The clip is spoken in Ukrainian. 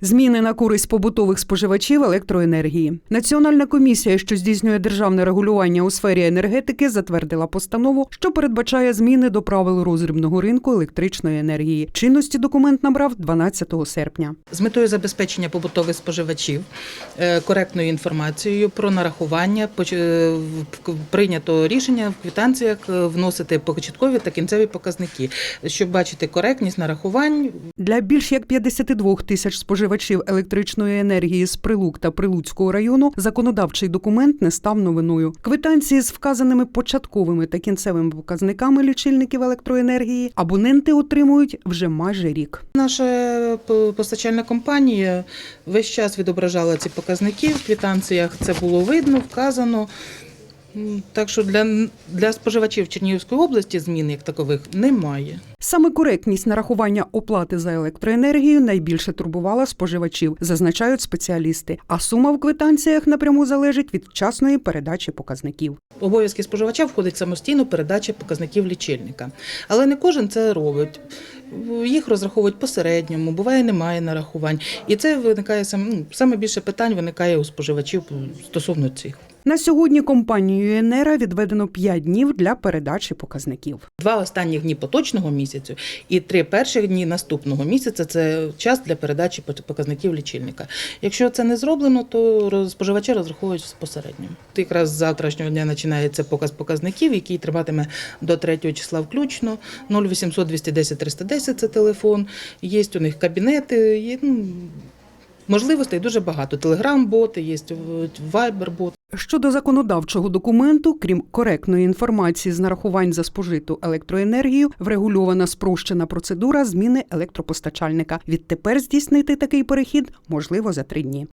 Зміни на користь побутових споживачів електроенергії. Національна комісія, що здійснює державне регулювання у сфері енергетики, затвердила постанову, що передбачає зміни до правил розрібного ринку електричної енергії. Чинності документ набрав 12 серпня. З метою забезпечення побутових споживачів е, коректною інформацією про нарахування е, прийнято рішення в квитанціях е, вносити початкові та кінцеві показники, щоб бачити коректність нарахувань. Для більш як 52 тисяч споживачів електричної енергії з Прилук та Прилуцького району законодавчий документ не став новиною. Квитанції з вказаними початковими та кінцевими показниками лічильників електроенергії абоненти отримують вже майже рік. Наша е, постачальна компанія весь час відображала ці показники в квитанціях. Це було видно, вказано. Так що для, для споживачів Чернігівської області змін як такових немає. Саме коректність нарахування оплати за електроенергію найбільше турбувала споживачів, зазначають спеціалісти. А сума в квитанціях напряму залежить від вчасної передачі показників. Обов'язки споживача входить самостійно передача показників лічильника. Але не кожен це робить. Їх розраховують посередньому, буває, немає нарахувань. І це виникає ну, саме більше питань виникає у споживачів стосовно цих. На сьогодні компанією Енера відведено 5 днів для передачі показників. Два останніх дні поточного місяцю і три перших дні наступного місяця це час для передачі показників лічильника. Якщо це не зроблено, то споживачі розраховують посередньо. Якраз з завтрашнього дня починається показ показників, який триватиме до 3 числа включно. 0800 210 310 – це телефон. Є у них кабінети, є ну, можливостей дуже багато. Телеграм-боти, є вайбер-бот. Щодо законодавчого документу, крім коректної інформації з нарахувань за спожиту електроенергію, врегульована спрощена процедура зміни електропостачальника. Відтепер здійснити такий перехід можливо за три дні.